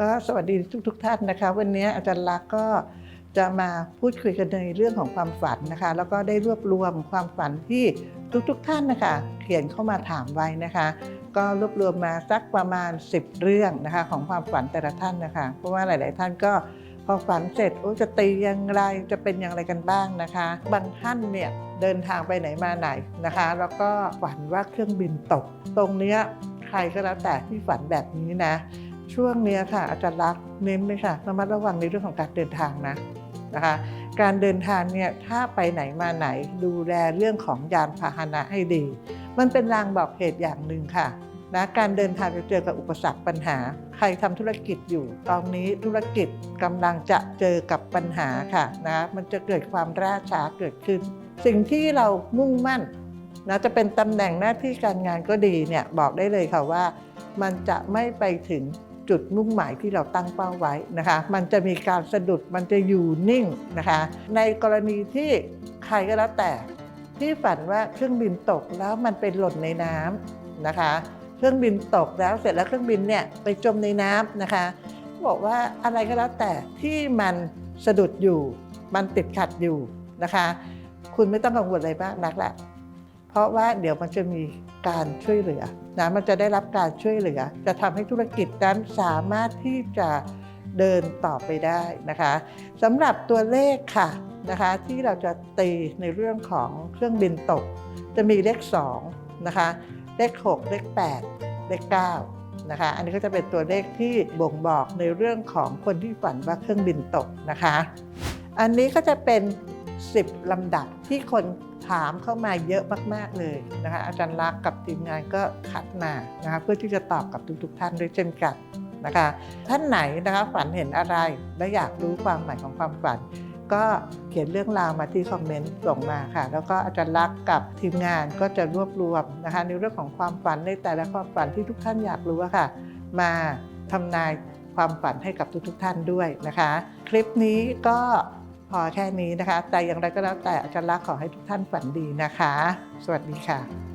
ก็สวัสดีทุกๆทท่านนะคะ วันนี้อาจารย์ลักษ์ก็จะมาพูดคุยกันในเรื่องของความฝันนะคะ แล้วก็ได้รวบรวมความฝันที่ทุกๆทท่านนะคะ เขียนเข้ามาถามไว้นะคะ ก็รวบรวมมาสักประมาณ 10 เรื่องนะคะของความฝันแต่ละท่านนะคะ เพราะว่าหลาย ๆ ท่านก็พอฝันเสร็จโอ้จะตีอยังไรจะเป็นอย่างไรกันบ้างนะคะ บางท่านเนี่ยเดินทางไปไหนมาไหนนะคะ แล้วก็ฝันว่าเครื่องบินตก ตรงเนี้ยใครก็แล้วแต่ที่ฝันแบบนี้นะ ช่วงเนี้ค่ะ อาจารย์รักเน้นเลยค่ะระมัดระวังในเรื่องของการเดินทางนะนะคะ การเดินทางเนี่ยถ้าไปไหนมาไหนดูแลเรื่องของยานพาหนะให้ดี มันเป็นลางบอกเหตุอย่างหนึ่งค่ะนะการเดินทางจะเจอกับอุปสรรคปัญหา ใครทำธุรกิจอยู่ ตอนนี้ธุรกิจกำลังจะเจอกับปัญหาค่ะนะมันจะเกิดความล่าช้าเกิดขึ้น สิ่งที่เรามุ่งมั่นนะจะเป็นตำแหน่งหน้าที่การงานก็ดีเนี่ยบอกได้เลยค่ะว่า มันจะไม่ไปถึง จุดมุ่งหมายที่เราตั้งเป้าไว้นะคะ มันจะมีการสะดุดมันจะอยู่นิ่งนะคะ ในกรณีที่ใครก็แล้วแต่ที่ฝันว่าเครื่องบินตกแล้วมันไปหล่นในน้ำนะคะ เครื่องบินตกแล้วเสร็จแล้วเครื่องบินเนี่ยไปจมในน้ำนะคะ บอกว่าอะไรก็แล้วแต่ที่มันสะดุดอยู่ มันติดขัดอยู่นะคะ คุณไม่ต้องกังวลอะไรมากนักแหละ เพราะว่าเดี๋ยวมันจะมีการช่วยเหลือนะมันจะได้รับการช่วยเหลือ จะทำให้ธุรกิจนั้นสามารถที่จะเดินต่อไปได้นะคะสำหรับตัวเลขค่ะนะคะที่เราจะตีในเรื่องของเครื่องบินตก จะมีเลข2นะคะเลข 6 เลข 8 เลข9นะคะอันนี้ก็จะเป็นตัวเลขที่บ่งบอกในเรื่องของคนที่ฝันว่าเครื่องบินตกนะคะ อันนี้ก็จะเป็น 10 ลำดับที่คนถามเข้ามาเยอะมาก ๆ เลยนะคะอาจารย์ลักกับทีมงานก็คัดมานะคะเพื่อที่จะตอบกับทุก ๆ ท่านด้วยเช่นกันนะคะท่านไหนนะคะฝันเห็นอะไรและอยากรู้ความหมายของความฝัน ก็เขียนเรื่องราวมาที่คอมเมนต์ส่งมาค่ะ แล้วก็อาจารย์ลักกับทีมงานก็จะรวบรวมนะคะในเรื่องของความฝันในแต่ละความฝันที่ทุกท่านอยากรู้ค่ะ มาทำนายความฝันให้กับทุกๆท่านด้วยนะคะ คลิปนี้ก็ พอแค่นี้นะคะ แต่อย่างไรก็แล้วแต่อาจารย์ลักษณ์ขอให้ทุกท่านฝันดีนะคะ สวัสดีค่ะ